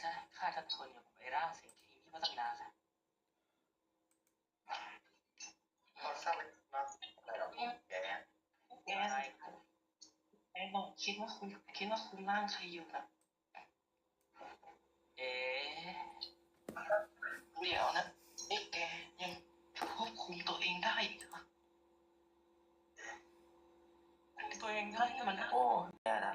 ใช่ข้าทันทนอยู่กับไอ้ร่างสิ่งที่นี่มาตั้งนานแล้วพอทราบเป็นว่าอะไรหรอกแกแกอะไอ้บอกคิดว่าคุณคิดว่าคุณร่างใครอยู่นะเอ๊เดี๋ยวนะนี่แกยังควบคุมตัวเองได้อีกเหรอตัวเองได้นี่มันโอ้แย่ละ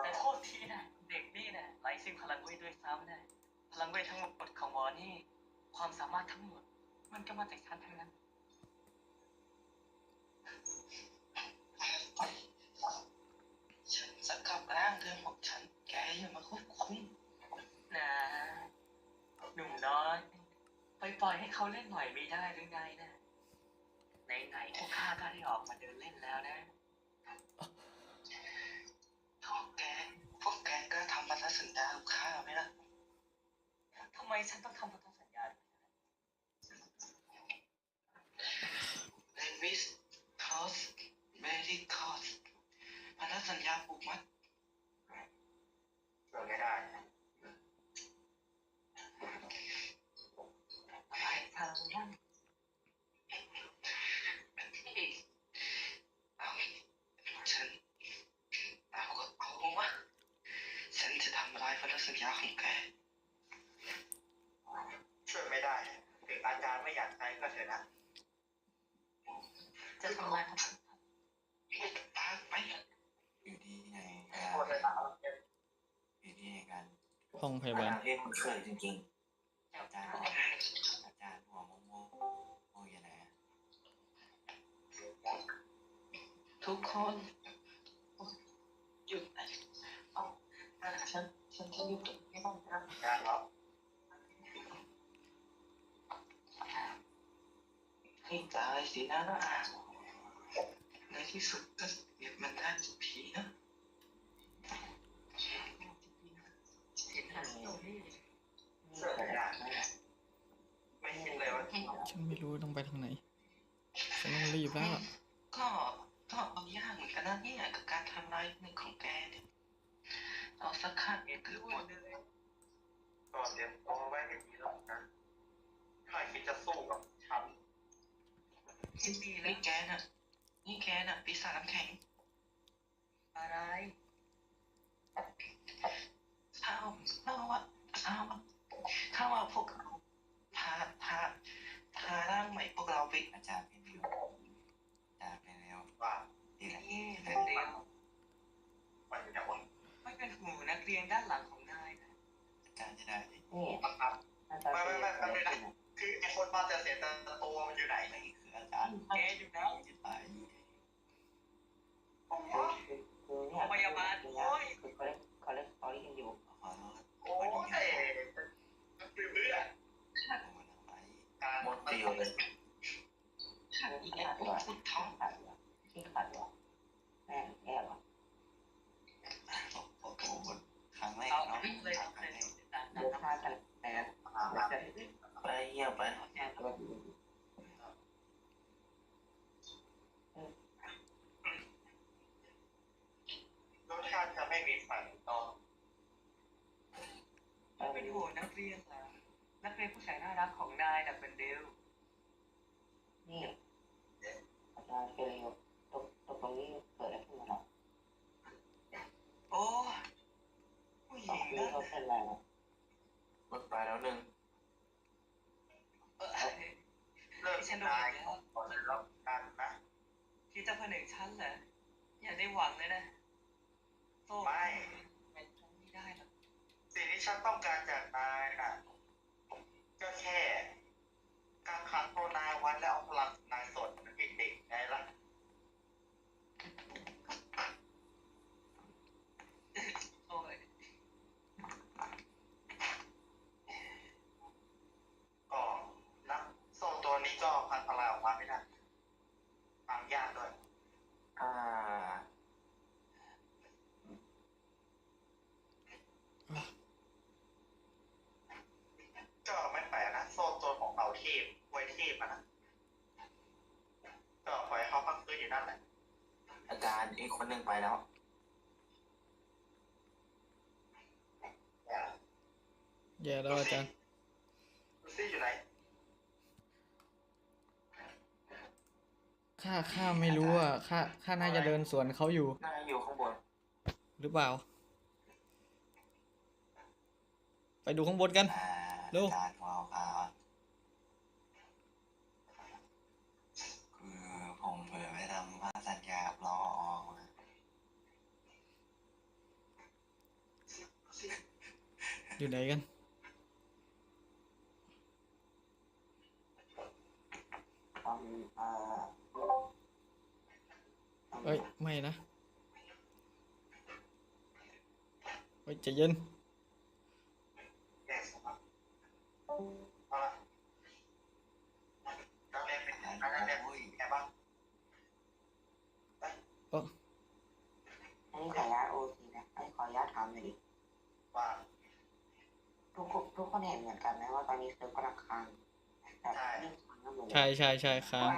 แต่โทษทีนะเด็กนี่นะไร้ซึ่งพลังเวทด้วยซ้ำนะพลังเวททั้งหมดของหมอนี่ ความสามารถทั้งหมด มันก็มาจากฉันทั้งนั้นฉันจะกลับร่างเดิมของฉัน แกอย่ามาควบคุมนะหนุ่มน้อยไปปล่อยให้เขาเล่นหน่อยไม่ได้หรือไงนะไหนๆพวกข้าก็ได้ออกมาเดินเล่นแล้วนะาลูกค้าไหมล่ะทำไมฉันต้องทำพันธสัญญาด้วยนะเลวิสคอสเบรี่คอสพันธสัญญาผูกมัด ช่วยไม่ได้ ไปทางนั่นเอาฉันเอาก็เอาวะฉันจะทำลายพันธสัญญาของแก ช่วยไม่ได้ ถึงอาจารย์ไม่อยากใช้ก็เถอะนะ จะทำลายพันธสัญญาตามไปอยู่ที่ไหนโคตรเลยนะอยู่ที่ไหนกันห้องพยาบาล ที่คุณช่วยจริงอาจารย์อาจารย์หัวโมโมโมอยู่ไหนอะทุกคนหยุดนะเอาฉันฉันจะหยุดตรงนี้บ้างนะ ๆการหรอก ให้ตายสิ นะ ในที่สุดก็เก็บมันได้สักทีนะเห็นหันตรงนี้ ช่วยไม่ได้ไม่คิดเลยว่า ฉันไม่รู้ต้องไปทางไหน ฉันต้องรีบแล้วอะ ก็ก็เอายากเหมือนกันนะเนี่ยกับการทำลายหนึ่งของแกเนี่ยเอาสักขั้นเนี่ยคือหมดเลย ก่อนเตรียมตัวไว้ให้ดีแล้วนะถ้าคิดจะสู้กับฉัน คิดดีเลยแกน่ะ นี่แกน่ะปีศาจน้ำแข็ง อะไรถ้าเอาถ้าว่าถ้าว่าถ้าว่าพวกเราพาพาพาร่างใหม่พวกเราไป อาจารย์เป็นอยู่อาจารย์ไปแล้ว ว่า ที่ไหน นี่เป็นเดียว มันจะวน ไม่เป็นหูนักเรียน ด้านหลังของนายนะอาจารย์จะได้นี่บังคับหน้าตาไม่เป็ไม่นไม่ไม่ไม่คือไอ้คนมาจะเสียแต่ตัวมันอยู่ไหน ไม่คืออาจารย์ แกอยู่ไหน จะตาย โอ้โห คือคือเนี่ย โรงพยาบาล คือ โอ้ย คือเขาเล่นเขาเล่นสตอรี่กันอยู่ ขอโทษ โอ้ยคือเพื่อ ผมมาทำไม การหมดประโยชน์เลย ขันอีกแล้วพูดท้อง ขาดวะที่ขาดวะแม่แย่วะ ผมผมผมหมดครั้งแรก เอา เนาะ วิ่งเลย ครั้งแรก เดือดพลาดกันแต่ ไปเยี่ยมไป แย่ก็ดี รสชาติจะ ไม่มีฝันต่อเป็นหูนักเรียนเหรอนักเรียนผู้ชายน่ารักของนายดับเบิลเดลนี่อาจารย์เป็นตกตกตรงนี้เกิดอะไรขึ้นมาหรอโอ้ผู้หสอญิงงปีนะเขาเป็นอะไรนะหมดไปแล้วหนึ่งเออเลิกนายขอรับกันนะที่จะผนึกฉันเหรออย่าได้หวังเลยนะ คนหนึ่งไปแล้ว แย่แล้วอาจารย์ลูซี่อยู่ไหนข้าข้าไม่รู้อะข้าข้าน่าจะเดินสวนเขาอยู่ น่าจะอยู่ข้างบน หรือเปล่า ไปดูข้างบนกัน อ่าร็วของเราครับ อยู่ไหนกันตอนอ่าเอ้ย ไม่นะเฮ้ยใจะเย็นแยกสมบัติเอาละการเรียนเป็นการเรียนเป็นไงบ้าง อันนี้ขออนุญาตโอทีนะอันนี้ขออนุญาตถามหน่อยดิ ว่า ทุกคนทุกคนเห็นเหมือนกั นไหมว่าตอนนี้เซิร์ฟกำลังค้างแบบยิ่งค้างก็เหมือนใช่ใช่ใช่ค้าง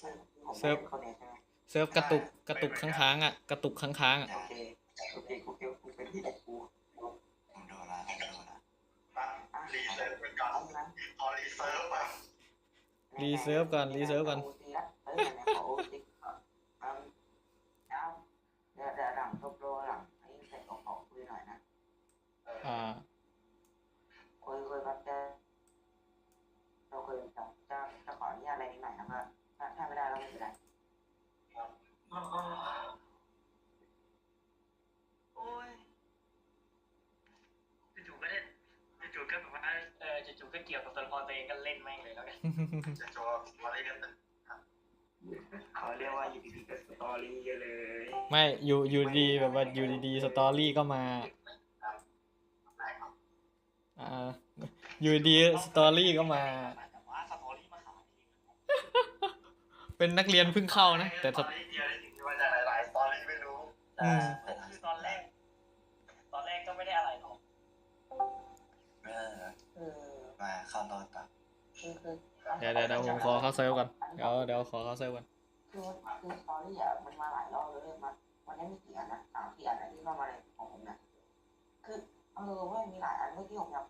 คือผมเซิร์ฟเป็นคนเดียวใช่ไหมเซิร์ฟกระตุกกระตุกค้างๆอะกระตุกค้างๆอะโอเคโอเคกูเกี่ยวกูเป็นที่เด็กกูผมโดนละผมโดนละว่ารีเซิร์ฟเป็นการเอานะพอรีเซิร์ฟอะรีเซิร์ฟก่อนรีเซิร์ฟก่อนโอทีละเออไหนขอโอทีก่อนอืมเอาเดี๋ ยวเดี๋ยวหลังจบโลหลังไอ้เสร็จก็ขอคุยหน่อยนะอ่าคุยคุยแบบจะเราคุยแบบจะจะขออนุญาตอะไรนิดหน่อยนะครับถ้าถ้าไม่ได้เราไม่เป็นไรโอ้ยจู่ๆก็ได้จู่ๆก็แบบว่าเออจู่ๆก็เกี่ยวกับตัวละครตัวเองก็เล่นแม่งเลยแล้วกันจะโชว์มาเรียนเขาเรียกว่าอยู่ดีๆก็สตอรี่เลย ไม่อยู่อยู่ดีแบบว่าอยู่ดีๆสตอรี่ก็มา อ่า อยู่ดีสตอรี่ก็มา แต่ว่าสตอรี่มาขายเป็นนักเรียนเพิ่งเข้านะ แต่ตสอนนี้เดียวได้ถึงมาจากหลายๆตอนนี้ไม่รู้อืมคือตอนแรก ตอนแรกก็ไม่ได้อะไรหรอกเออคือมาเข้ารถก่อนคือคือเดี๋ยวเดี๋ยวเดี๋ยวผมขอเข้าเซิร์ฟก่อนเดี๋ยวเดี๋ยวขอเข้าเซิร์ฟก่อนคือคือสตอรี่อะมันมาหลายรอบเลยมันวันนี้มีกี่อันนะสามสี่อันนะที่เข้ามาในของผมนะคือเออว่ามีหลายอันเมื่อที่ผมอยาก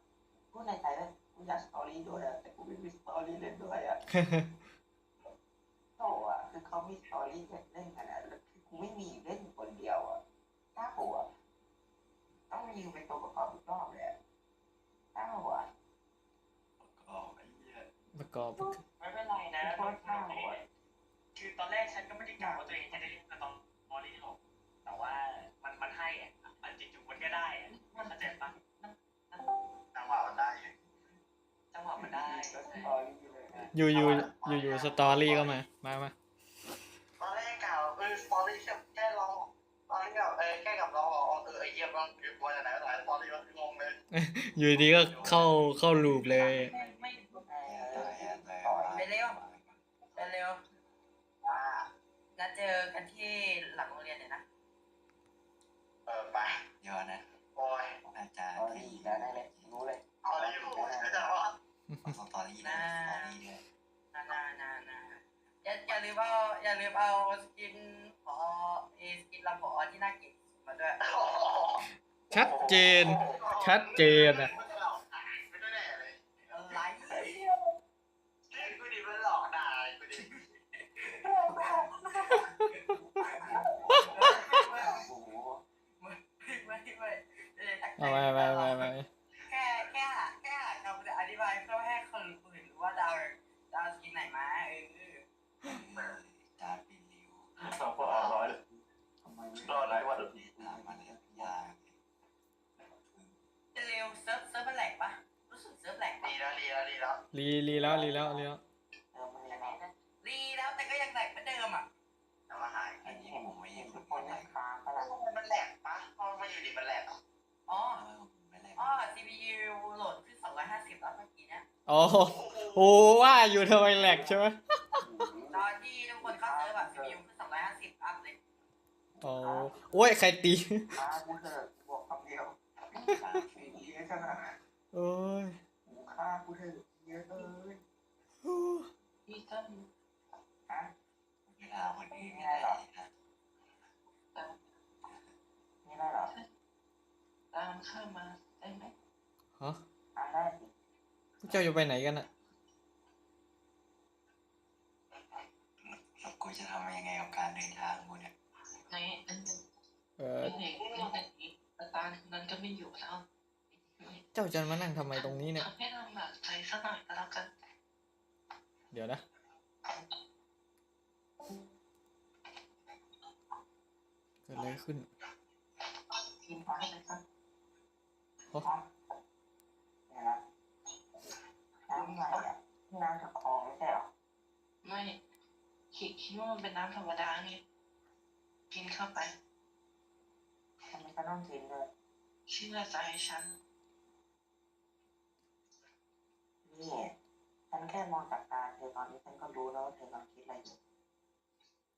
พูดในใจเลยกูอยากสตอรี่ด้วยอะแต่กูไม่มีสตอรี่เล่นด้วยอะโตอะคือเขามีสตอรี่เล่นกันอะแล้วคือกูไม่มีเล่นคนเดียวอะถ้ากูอะต้องมีเป็นตัวประกอบอีกรอบเลยอะถ้ากูอะก็ไอ้เหี้ยประกอบไม่เป็นไรนะโคตรเศร้าอะคือตอนแรกฉันก็ไม่ได้กล่าวว่าตัวเองจะได้เล่นสตอรี่หรอกแต่ว่ามันมันให้อะมันจู่ๆมันก็ได้อะเข้าใจปะ อรี่เลยนะอยู่อยู่อยู่อยู่สตอรี่ก็มา มามาตอนแรกกล่าวเออสตอรี่แค่แค่ลองตอนนี้แบบเออแค่กับเราเออไอเยี่ยมบ้างคือว่าจะไหนหลายสตอรี่ก็งงเลยอยู่ดีก็เข้าเข้าลูปเลยไม่ไม่เออตายแล้วเลยต่อยไปเร็วเร็วอ่าๆนัดเจอกันที่หลังโรงเรียนเนี่ยนะเออไปเยอะนะโอ้ยอาจารสย์ต สตอรี่นะสตอรี่ด้วยนานานานาอย่าอย่าลืมเอาอย่าลืมเอาสกินพอเอสกินลำพอที่น่าเกลียดมาด้วยชัดเจน ชัดเจนอะ 250แล้วเมื่อกี้เนี่ยอ๋อโอ้ว่าอยู่ทำไมแหลกใช่ไหมตอนที่ทุกคนเข้าเซิร์ฟอะ CPU ขึ้น250อัพเลยอ๋อโอ้ยใครตีค้างกูเถอะบอกคำเดียวไม่ดีขนาดโอ้ยกูฆ่ากูเถอะเยอะเลยพี่ท่านฮะเวลาคนอื่นไม่ได้นะนี่ได้เหรอตามข้ามาได้ไหมฮฮะอ่านได้สิพวกเจ้าจะไปไหนกันอะแล้วกูจะทำยังไงกับการเดินทางกูเนี่ยในนั้นเออในในในอาจารย์นั้นก็ไม่อยู่แล้วเจ้าจะมานั่งทำไมตรงนี้เนี่ยทำให้ลำบากใจสักหน่อยก็แล้วกัน เดี๋ยวนะเกิดอะไรขึ้นกินฟ้าเลยครับโอ้เนี่ยนะน้ำใหม่อะน้ำจากคลองไม่ใช่เหรอไม่คิดคิดว่ามันเป็นน้ำธรรมดาไงกินเข้าไปทำไมก็ต้องกินด้วยเชื่อใจฉันนี่ฉันแค่มองจากตาเธอตอนนี้ฉันก็รู้แล้วว่าเธอกำลังคิดอะไรอยู่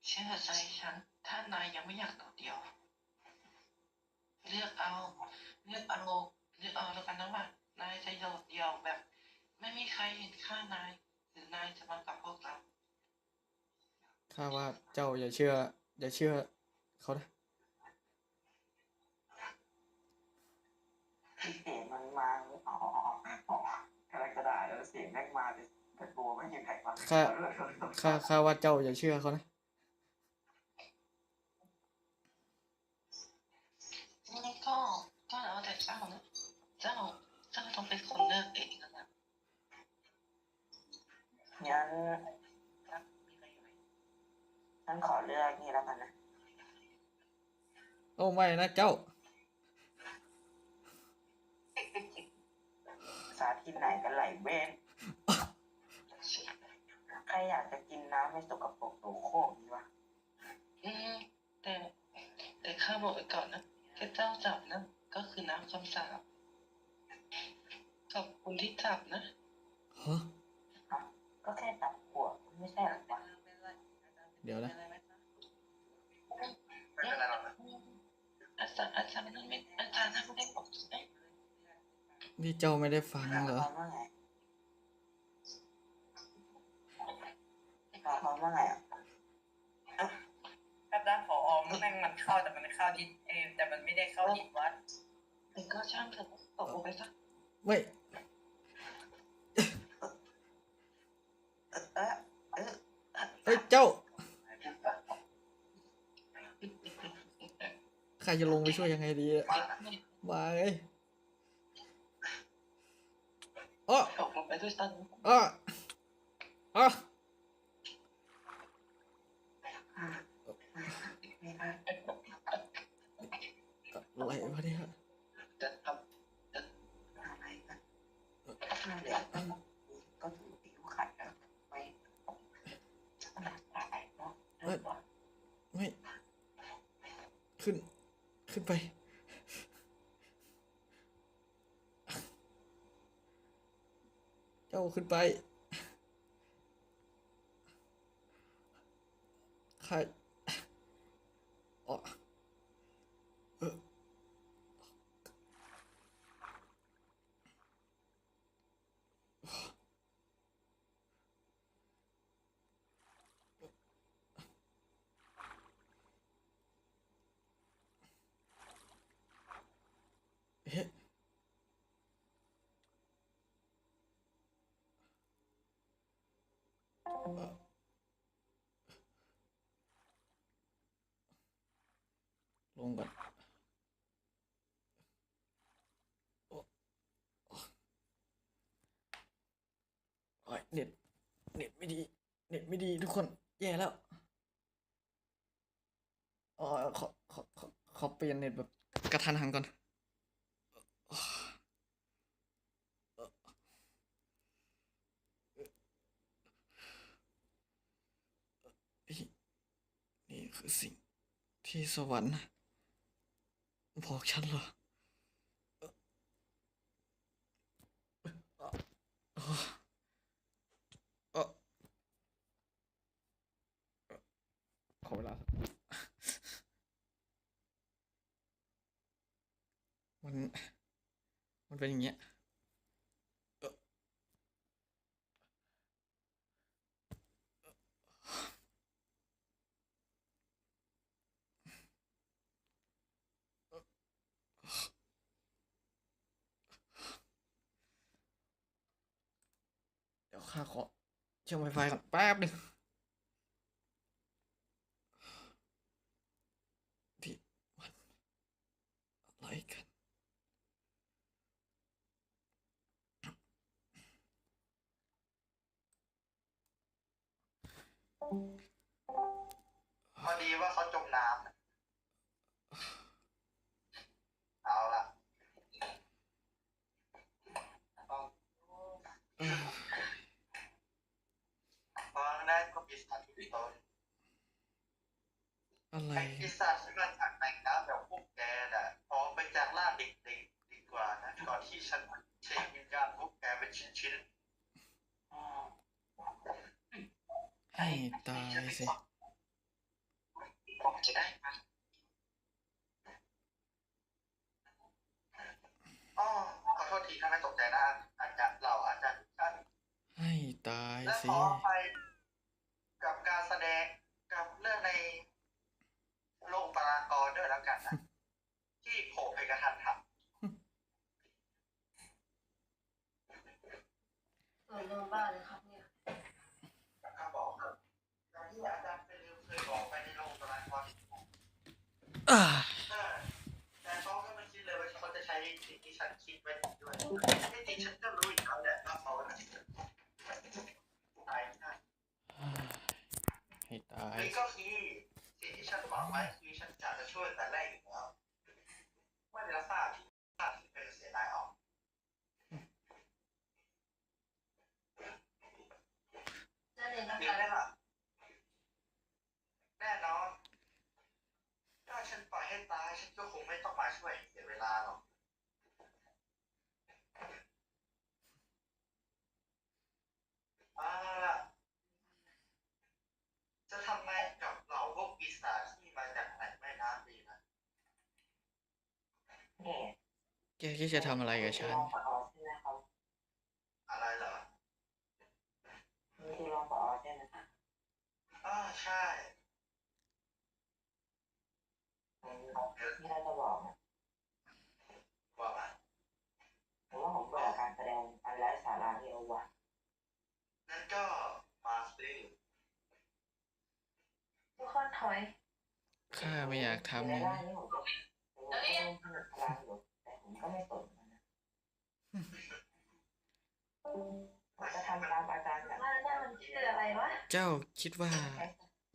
เชื่อใจฉัน ถ้านายยังไม่อยากโดดเดี่ยว เลือกเอา เลือกเอาเลือกเอาแล้วกันนะว่านายจะโดดเดี่ยวแบบไม่มีใครเห็นค่านายหรือนายจะมากับพวกเราข้าว่าเจ้าอย่าเชื่อ อย่าเชื่อเขานะที่เสียงมันมาอ๋ออ๋อกระกระดาษแล้วเสียงแม่งมาเลยแต่ตัวไม่ยินใครมาข้าข้าข้าว่าเจ้าอย่าเชื่อเขานะนี่ก็ก็แล้วแต่เจ้านะเจ้าเจ้าต้องเป็นคนเลือกเอง นะนะงั้นครับมีอะไรไหมฉันขอเลือกนี่แล้วกันนะ โอ้ไม่นะเจ้า สาธิตไหนกันไหลเว้นใครอยากจะกินน้ำไม่สกปรกโสโครกดีวะอืมแต่ แต่ข้าบอกไว้ก่อนนะแค่เจ้าจับนะก็คือน้ำคำสาปขอบคุณที่จับนะ ไม่ได้ฟังเหรอหมายความว่าไงหมายความว่าไงอะครับด้านผอมันแม่งมันเข้าแต่มันเข้าดินเออแต่มันไม่ได้เข้าดินวัดแต่ก็ช่างเถอะตกลงไปซะไม่เออเออเฮ้ยเจ้า ใครจะลงไปช่วยยังไงดีอะมาไงอ้ อตกลงไปด้วยซ้ อ้ออ้ออะไรวะเนี่ยำจะท อะไรกันถ้าเดี๋ยวต้องก็ถูกผิวขัดแล้วไปตายเนาะ ไม่ ขึ้น ขึ้นไป เจ้าขึ้นไป ใครอ๋อเออเอ๊ะเอ่อ ลงก่อนโอ้ยเน็ตเน็ตไม่ดี เน็ตไม่ดีทุกคน แย่แล้วอ๋อขอขอขอขอเปลี่ยนเน็ตแบบกระทันหันก่อนนี่ คือสิ่งที่สวรรค์บอกฉันเหรอเอ่อเอ่อเอ่อขอเวลาสักมัน มันเป็นอย่างเงี้ยเอ่อ ข้าขอเชื่อมไวไฟก่อนแป๊บหนึ่งที่มันอะไรกันพอดีว่าเขาจมน้ำน่ะเอาละต้อง เออ ตอนแรกก็ปีศาจที่ตน อะไร ไอ้ปีศาจที่มาจากในน้ำแบบพวกแกน่ะออกไปจากล่างเด็กๆดีกว่านะก่อนที่ฉันเชงวิญญาณพวกแกเป็นชิ้น ให้ตายสิ ๆผมจะได้มาอ๋อขอโทษทีถ้าไม่ตกใจนะอาจจะเราอาจจะทุกท่าน ให้ตาย และ สิ ขออภัยกับการแสดงกับเรื่องในโลกปรากร ด้วยแล้วกันนะที่โผล่ไปกระทันหันส่วนรวมบ้านเลยครับเนี่ยข้าบอกครับการที่อาจารย์ไปลืมเคยบอกไปในโลกปรากรอ่าเออแต่เขาก็ไม่คิดเลยว่าเขาจะใช้สิ่งที่ฉันคิดไว้ด้วยที่จริงฉันก็รู้อยู่แล้วแหละว่าเขาน่ะตายได้ให้ตายนี่ก็คือสิ่งที่ฉันบอกไว้คือ ฉันจะจะช่วยแต่แรกอยู่แล้วไม่ได้รับทราบที่ทราบที่เป็นเสียดายออกนั่นเองนะเรีคะนได้ล่ะแน่นอนถ้าฉันปล่อยให้ตายฉันก็คงไม่ต้องมาช่วยเสียเวลาหรอกเอาล่ะจะทำไงกับเหล่าพวกปีศาจที่มาจากไหนแม่น้ำดีนะ นี่ แกคิดจะทำอะไรกับฉันรองผอใช่ไหมครับอะไรเหรอนี่คือรองผอใช่ไหมครับอ่าใช่ผมมีอะไรจะบอกนะว่ามาผมว่าผมเบื่อการแสดงอันไร้สาระที่เอาวะงั้นก็มาสิทุกคนถอยข้าไม่อยากทำในนะร่างนี้ ผมจะผมก็ต้องผนึกพลังอยู่แต่ผมก็ไม่สนมันนะผมจะทำตามอาจารย์แบบว่าหน้ามันชื่ออะไรวะเจ้าคิดว่าใช้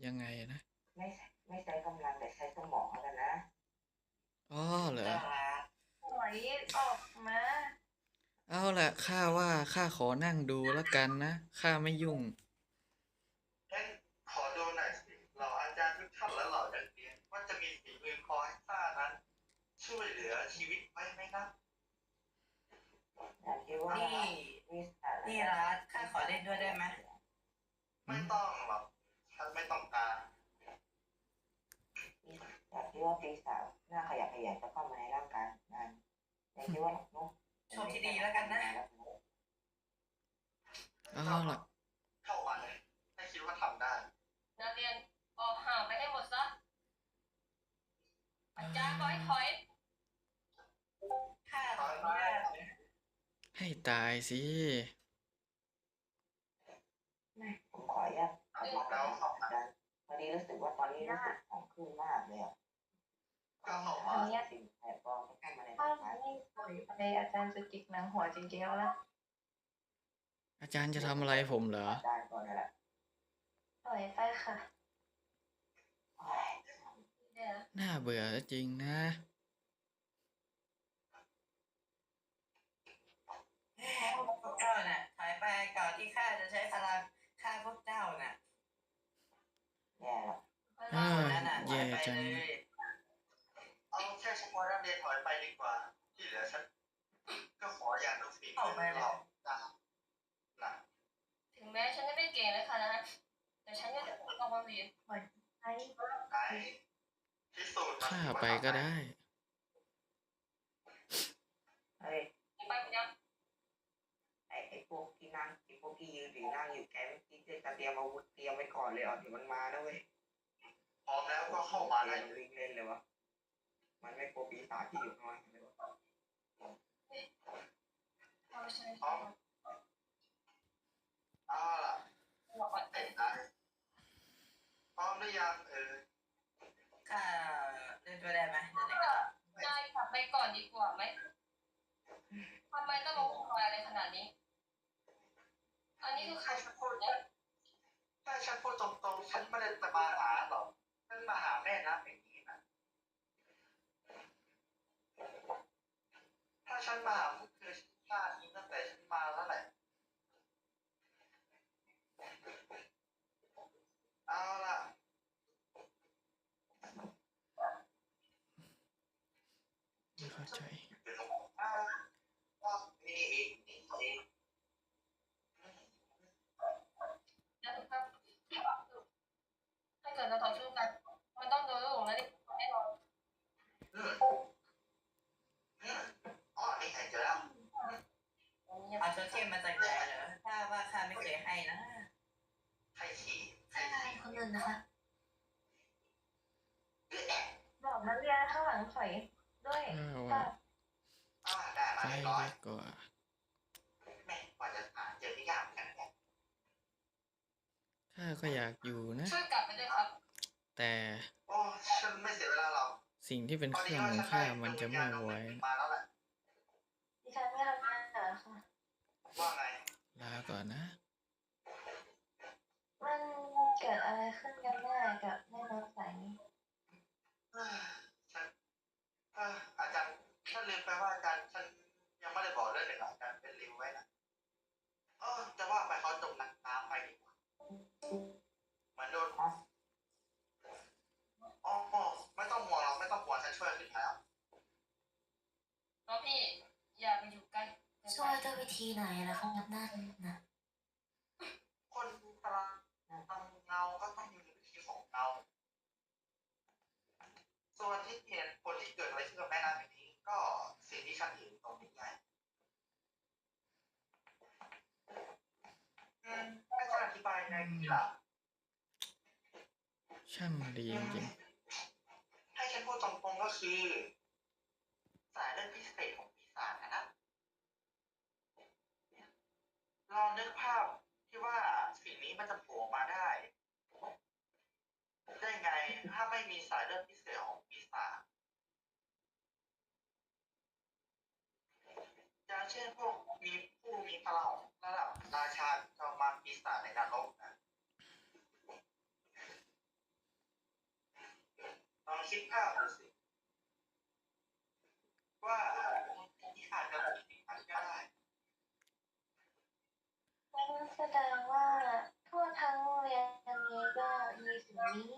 ยังไงนะ ไม่ไม่ใช้กำลังแต่ใช้สมองแล้วกันนะอ๋อเหรอถอยออกมาเอาละข้าว่าข้าขอนั่งดูแล้วกันนะข้าไม่ยุ่ง ช่วยเหลือชีวิตไว้ไหมนะอยากคิดว่านี่มีสาระนี่รัฐข้าขอเล่นด้วยได้ไหมไม่ต้องหรอกฉันไม่ต้องการอยากคิดว่าปีศาจหน้าขยับขยายจะเข้ามาในร่างกายงานอยากคิดว่านุ๊กโชคที่ดีแล้วกันนะเอาล่ะ ตายสิ ไม่ผมขออนุญาตบอกแล้วเข้ามาวันนี้รู้สึกว่าตอนนี้รู้สึกของขึ้นมากเลยอะก็เข้าอัมานเนี้ยสิ่งแปลกปลอมที่เข้ามาในถ้าร่างกายไม่ถอยไปอาจารย์จะจิกหนังหัวจริงๆแล้วนะอาจารย์จะทำอะไรผมเหรอได้ก่อนนั่นแหละถอยไปค่ะโอ้ยเนี่ยนะน่าเบื่อจริงนะ พวก เจ้าน่ะถอยไปก่อนที่ข้าจะใช้พลังฆ่าพวกเจ้าน่ะแย่แล้วอ่านั่นน่ะถแย่อยไปจังเลยเอาแค่เฉพาะนักเรียนถอยไปดีกว่า ที่เหลือฉันก็ขออย่าดูฝีมือเรานะนะถึงแม้ฉันจะไม่เก่งเลยค่ะนะ แต่ฉันก็จะเอามาเรียนถอยไปไหนพิสูจน์มาข้าสิว่ไปก็ได้ เฮ้ย ไปหมดยัง ไอ้ไอพวกที่นั่งไอ้พวกที่ยืนหรือนั่งอยู่แกไม่คิดจะเตรียมอาวุธเตรียมไว้ก่อนเลยอ๋อเดี๋ยวมันมานะเว้ยพร้อมแล้วก็เข้ามาเลยวิ่งเล่นเลยวะมันไม่กลัวปีศาจที่อยู่น้อยล่าเลยวะพร้อมเอาล่เอ็พร้อมได้ยังเออก็เล่นตัวได้ไหมเได้ค่ะบไปก่อนดีกว่าไหมทำไมต้องมาวุ่าอะไรขนาดนี้ อันนี้คือใครพูดเนี่ยถ้าฉันพูดตรงๆ ฉันไม่ได้จะมาหาหรอกฉันมาหาแม่น้ำอย่างนี้นะ ถ้าฉันมาหาพวกเธอฉันฆ่าทิ้งตั้งแต่ฉันมาแล้วแหละ เอาล่ะ ไม่เข้าใจ อ่าก็นี่เองนี่เอง นะครับถ้าเกิดเราต่อสู้กัน มันต้องโดนลูกหลงและนี่แน่นอน อืมอืมอ๋อนี่ไงเจอแล้ว เอาโทเทมมาจากไหนเหรอถ้าว่าข้าไม่เคยให้นะ ใครฉี่ใคร ใช่ ฉี่ คนอื่นนะคะ เอ๊ะ บอกนักเรียนข้างหลังถอยด้วย อ้าว ค่ะ อ่าได้มา ไป เรียบร้อย ดีกว่า แม่กว่าจะหาเจอไม่ยากเหมือนกันนะ ข้า ก็อยากอยู่นะ ช่วยกลับไปด้วยครับ แต่โอ้ฉันไม่เสียเวลาหรอกสิ่งที่เป็นพอเคดีรื่องว่าของฉันข้าได้มันจะดวงไม่วิญญาณไหวมาแล้วแหละดิฉันไม่ทำงานเหรอค่ะว่าไงลาก่อนนะ มันเกิดอะไรขึ้นกันแน่กับแม่น้ำใสเอ้อฉันเอ่ออาจารย์ฉันลืมไปว่าอาจารย์ฉันยังไม่ได้บอกเรื่องหนึ่งอาจารย์เป็นริวไว้นะเออจะว่าไปเขาจมน้ำไปดีกว่าเหมือน โดนอ๋อไม่ต้องห่วงหรอกไม่ต้องห่วงฉันช่วยขึ้นแล้วน้องพี่อย่าไปอยู่ใกล้ช่วยด้วยวิธีไหนล่ะครับนั่นนะคนพลังทำเงาก็ต้องมีวิธีของเงาส่วนที่เหตุผลที่เกิดอะไรขึ้นกับแม่น้ำแห่งนี้ ก็สิ่งที่ฉันเห็นตรงนี้ไงอืมให้ฉันอธิบายไงดีล่ะ ช่าง ดีจริงให้ฉันพูดตรงๆก็คือสายเลือดพิเศษของปีศาจนะลองนึกภาพที่ว่าสิ่งนี้มันจะโผล่มาได้ ได้ไงถ้าไม่มีสายเลือดพิเศษของปีศาจอย่างเช่นพวกมีผู้มีพลังระดับราชาจอมมารปีศาจในนรกนะลอง คิดภาพดูสิว่าที่อาจจะผิดพลาดก็ได้งั้นแสดงว่าทั่วทั้งโรงเรียนนี้ก็มีสิ่งนี้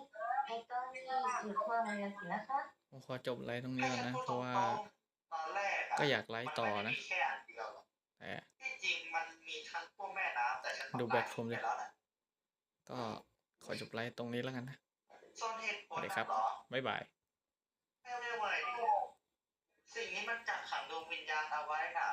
ในต้นนี้อยู่ทั่วโรงเรียนสินะคะๆผมขอจบไลฟ์ตรงนี้ก่อนนะ เพราะว่าตอนแรกะก็อยากไลฟ์ต่อนะมัไม่ได้มีแค่อันเดียวหรอกแต่ที่จริงมันมีทั้งพวกแม่น้ำแต่ฉันดูแบตผมดิไปแล้วนะก็ขอจบไลฟ์ตรงนี้แล้วกันนะ ส่วนเหตุผลสวัสดีนั้นครับเหรอบ๊ายบายไม่ไม่ไหวดิสิ่งนี้มันกักขังดวงวิญญาณเอาไว้น่ะ